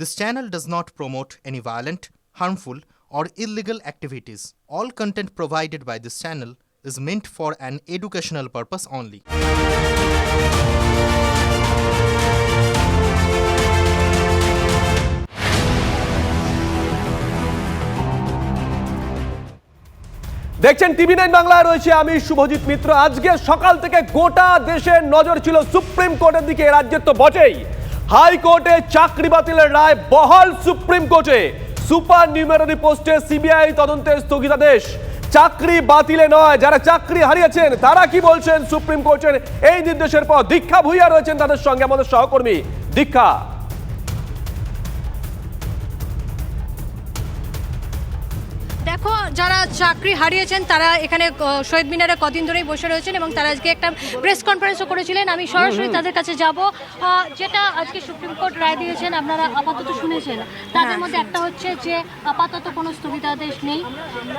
This channel does not promote any violent, harmful, or illegal activities. All content provided by this channel is meant for an educational purpose only. দেখছেন TV nine বাংলায় রয়েছে আমি শুভজিৎ মিত্র আজকে সকাল থেকে গোটা দেশের নজর ছিল সুপ্রিম কোর্টের দিকে রাজ্যের তো বটেই হাইকোর্টে চাকরি বাতিলের রায় বহাল সুপ্রিম কোর্টে। সুপার নিউমেরারি পোস্টে সিবিআই তদন্তের স্থগিতাদেশ। চাকরি বাতিলে নয়, যারা চাকরি হারিয়েছেন, তারা কি বলছেন সুপ্রিম কোর্টের? এই নির্দেশের পর দীক্ষা ভুইয়া রয়েছেন তাদের সঙ্গে আমাদের সহকর্মী। দীক্ষা। দেখো যারা চাকরি হারিয়েছেন তারা এখানে শহীদ মিনারে কদিন ধরেই বসে রয়েছেন এবং তারা আজকে একটা প্রেস কনফারেন্সও করেছিলেন। আমি সরাসরি তাদের কাছে যাব। যেটা আজকে সুপ্রিম কোর্ট রায় দিয়েছেন আপনারা আপাতত শুনেছেন। তাদের মধ্যে একটা হচ্ছে যে আপাতত কোনো স্থগিতাদেশ নেই।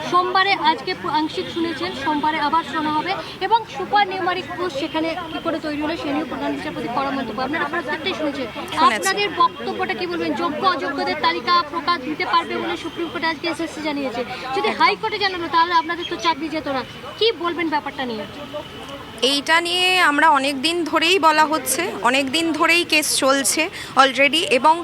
সোমবারে আজকে আংশিক শুনেছেন সোমবারে আবার শোনা হবে এবং সুপার নিউমারিক পোস্ট সেখানে কি করে তৈরি হলো সে নিয়ে প্রধান বিচারপতি করা মন্তব্য আপনারা প্রত্যেকটাই শুনেছেন। আপনাদের বক্তব্যটা কি বলবেন? যোগ্য অযোগ্যদের তালিকা প্রকাশ দিতে পারবে বলে সুপ্রিম কোর্ট আজকে এসএসসি জানিয়েছে। যদি হাইকোর্টে জানানো তাহলে আপনাদের তো চাকরি যেত না। কি বলবেন ব্যাপারটা নিয়ে? এইটা নিয়ে আমরা অনেক দিন ধরেই বলা হচ্ছে, অনেক দিন ধরেই কেস চলছে অলরেডি এবং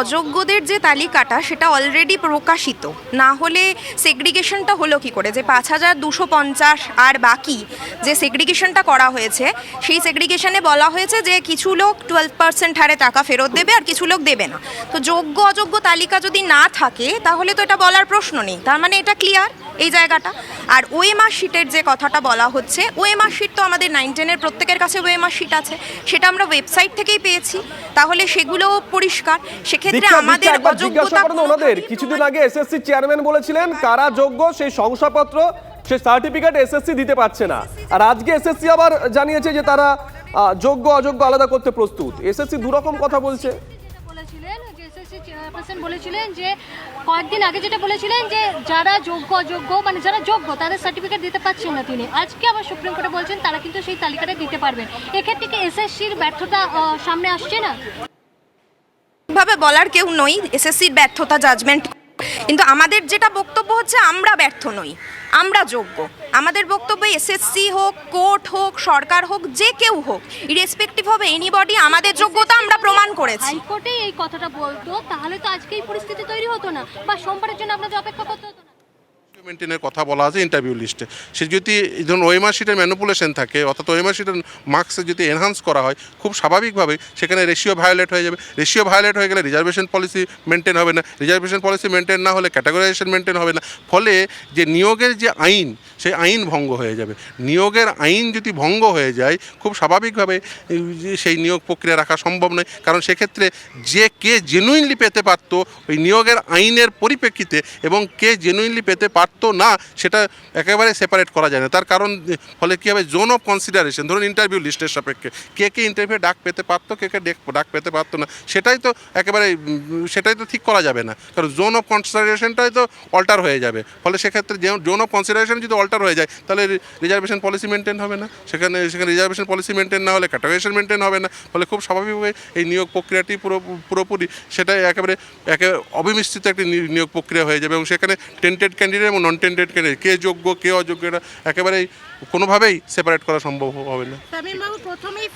অযোগ্যদের যে তালিকাটা সেটা অলরেডি প্রকাশিত। না হলে সেগ্রিগেশনটা হলো কি করে? যে পাঁচ হাজার দুশো পঞ্চাশ আর বাকি যে সেগ্রিগেশনটা করা হয়েছে, সেই সেগ্রিগেশনে বলা হয়েছে যে কিছু লোক টুয়েলভ পার্সেন্ট হারে টাকা ফেরত দেবে আর কিছু লোক দেবে না। তো যোগ্য অযোগ্য তালিকা যদি না থাকে, তাহলে তো এটা বলার প্রশ্ন নেই। তার মানে এটা ক্লিয়ার এই জায়গাটা। আর ওএমআর শিটের যে কথাটা বলা হচ্ছে ওএমআর শিট তো আমাদের নাইন টেনের প্রত্যেকের কাছে ওএমআর শিট আছে। সেটা আমরা ওয়েবসাইট থেকেই পেয়েছি। তাহলে সেগুলো পরিষ্কার। সেক্ষেত্রে আমাদের অযোগ্যতা ওনাদের। কিছুদিন আগে এসএসসি চেয়ারম্যান বলেছিলেন কারা যোগ্য সেই শংসাপত্র সেই সার্টিফিকেট এসএসসি দিতে পারছে না। আর আজকে এসএসসি আবার জানিয়েছে যে তারা যোগ্য অযোগ্য আলাদা করতে প্রস্তুত। এসএসসি দুরকম কথা বলছে। এসএসসি বলেছিলেন যে কয়েকদিন আগে যেটা বলেছিলেন যে যারা যোগ্য, অযোগ্য মানে যারা যোগ্য, তাদের সার্টিফিকেট দিতে পারছেন না তিনি। আজকে আবার সুপ্রিম কোর্টে বলছেন তারা কিন্তু সেই তালিকাটা দিতে পারবেন। এক্ষেত্রে কি এসএসসির ব্যর্থতা সামনে আসছে না? ভাবে বলার কেউ নই, এসএসসির ব্যর্থতা জাজমেন্ট কিন্তু আমাদের যেটা বক্তব্য হচ্ছে, আমরা ব্যর্থ নই। আমরা যোগ্য। আমাদের বক্তব্য এসএসসি হোক, কোর্ট হোক, সরকার হোক, যে কেউ হোক ইরেসপেক্টিভ হবে এনিবডি আমাদের যোগ্যতা আমরা প্রমাণ করেছি। হাইকোর্টে এই কথাটা বলতো, তাহলে তো আজকে এই পরিস্থিতি তৈরি হতো না, বা সোমবারের জন্য আপনাদের অপেক্ষা করতে হতো না। মেনটেনের কথা বলা আছে ইন্টারভিউ লিস্টে সে যদি, ধরুন ওএমআর শিটের ম্যানুপুলেশন থাকে, অর্থাৎ ওএমআর শিটের মার্কসে যদি এনহান্স করা হয়, খুব স্বাভাবিকভাবে সেখানে রেশিও ভায়োলেট হয়ে যাবে। রেশিও ভায়োলেট হয়ে গেলে রিজার্ভেশন পলিসি মেনটেন হবে না। রিজার্ভেশন পলিসি মেনটেন না হলে ক্যাটাগরাইজেশন মেনটেন হবে না। ফলে যে নিয়োগের যে আইন সেই আইন ভঙ্গ হয়ে যাবে। নিয়োগের আইন যদি ভঙ্গ হয়ে যায়, খুব স্বাভাবিকভাবে সেই নিয়োগ প্রক্রিয়া রাখা সম্ভব নয়। কারণ সেক্ষেত্রে যে কে জেনুইনলি পেতে পারত, ওই নিয়োগের আইনের পরিপ্রেক্ষিতে এবং কে জেনুইনলি পেতে পারতো না, সেটা একেবারে সেপারেট করা যায় না। তার কারণ, ফলে কী হবে? জোন অফ কনসিডারেশন ধরুন ইন্টারভিউ লিস্টের সাপেক্ষে। কে কে ইন্টারভিউ ডাক পেতে পারতো, কে কে ডেক- পেতে পারতো না, সেটাই তো একেবারে সেটাই তো ঠিক করা যাবে না। কারণ জোন অফ কনসিডারেশনটাই তো অল্টার হয়ে যাবে। ফলে সেক্ষেত্রে জোন অফ কনসিডারেশন যদি অল্টার হয়ে যায়। তাহলে রিজার্ভেশন পলিসি মেনটেন হবে না। সেখানে সেখানে রিজার্ভেশন পলিসি মেনটেন না হলে ক্যাটাগরাইজেশন মেনটেন হবে না। ফলে খুব স্বাভাবিকভাবে এই নিয়োগ প্রক্রিয়াটি পুরো, পুরোপুরি সেটাই একেবারে, একে অবিমিশ্রিত একটি নিয়োগ প্রক্রিয়া হয়ে যাবে। এবং সেখানে টেন্টেড ক্যান্ডিডেট এবং নন টেন্টেড ক্যান্ডিডেট কে যোগ্য, কে অযোগ্য এটা একেবারেই কোনোভাবেই সেপারেট করা সম্ভব হবে না। প্রথমেই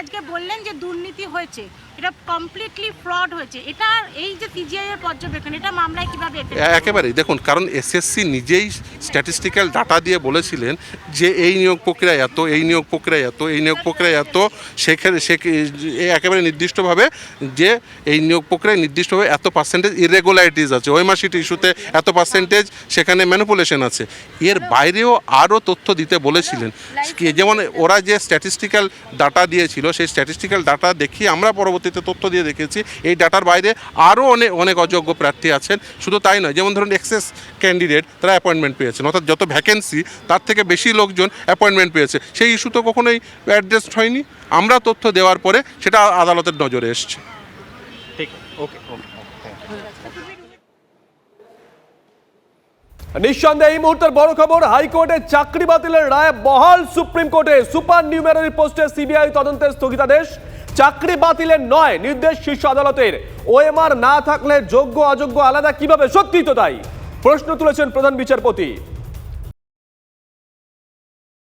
আজকে বললেন যে দুর্নীতি হয়েছে। এটা কমপ্লিটলি ফ্রড হয়েছে। এটা এই যে সিজিআই এর পর্যবেক্ষণ এটা মামলায় কীভাবে একেবারেই। দেখুন কারণ এসএসসি নিজেই স্ট্যাটিস্টিক্যাল ডাটা দিয়ে বলেছিলেন যে এই নিয়োগ প্রক্রিয়া এত এই নিয়োগ প্রক্রিয়া এত এই নিয়োগ প্রক্রিয়া এত। সেখানে সে একেবারে নির্দিষ্টভাবে যে এই নিয়োগ প্রক্রিয়ায় নির্দিষ্টভাবে এত পার্সেন্টেজ ইরেগুলারিটিস আছে। ওই মাসিট ইস্যুতে এত পার্সেন্টেজ সেখানে ম্যানুপুলেশন আছে। এর বাইরেও আরও তথ্য দিতে বলেছিলেন। যেমন ওরা যে স্ট্যাটিস্টিক্যাল ডাটা দিয়েছিল সেই স্ট্যাটিস্টিক্যাল ডাটা দেখিয়ে আমরা পরবর্তীতে তথ্য দিয়ে দেখেছি এই ডাটার বাইরে আরও অনেক অনেক অযোগ্য প্রার্থী আছেন। শুধু তাই নয় যেমন ধরুন এক্সেস ক্যান্ডিডেট তারা অ্যাপয়েন্টমেন্ট পেয়েছেন। অর্থাৎ যত ভ্যাকেন্সি তার থেকে বেশি লোকজন অ্যাপয়েন্টমেন্ট পেয়েছে। সেই ইস্যু তো কখনোই অ্যাড্রেসড হয়নি। আমরা তথ্য দেওয়ার পরে সেটা আদালতের নজরে এসছে। ঠিক ওকে নিঃসন্দেহে এই মুহূর্তের বড় খবর হাইকোর্টে চাকরি বাতিলের রায় বহাল সুপ্রিম কোর্টে সুপার নিউমেরারি পোস্টে সিবিআই তদন্তের স্থগিতাদেশ। চাকরি বাতিলের নয়, নির্দেশ শীর্ষ আদালতের। ওএমআর না থাকলে যোগ্য অযোগ্য আলাদা কীভাবে? সত্যি তো তাই। প্রশ্ন তুলেছেন প্রধান বিচারপতি।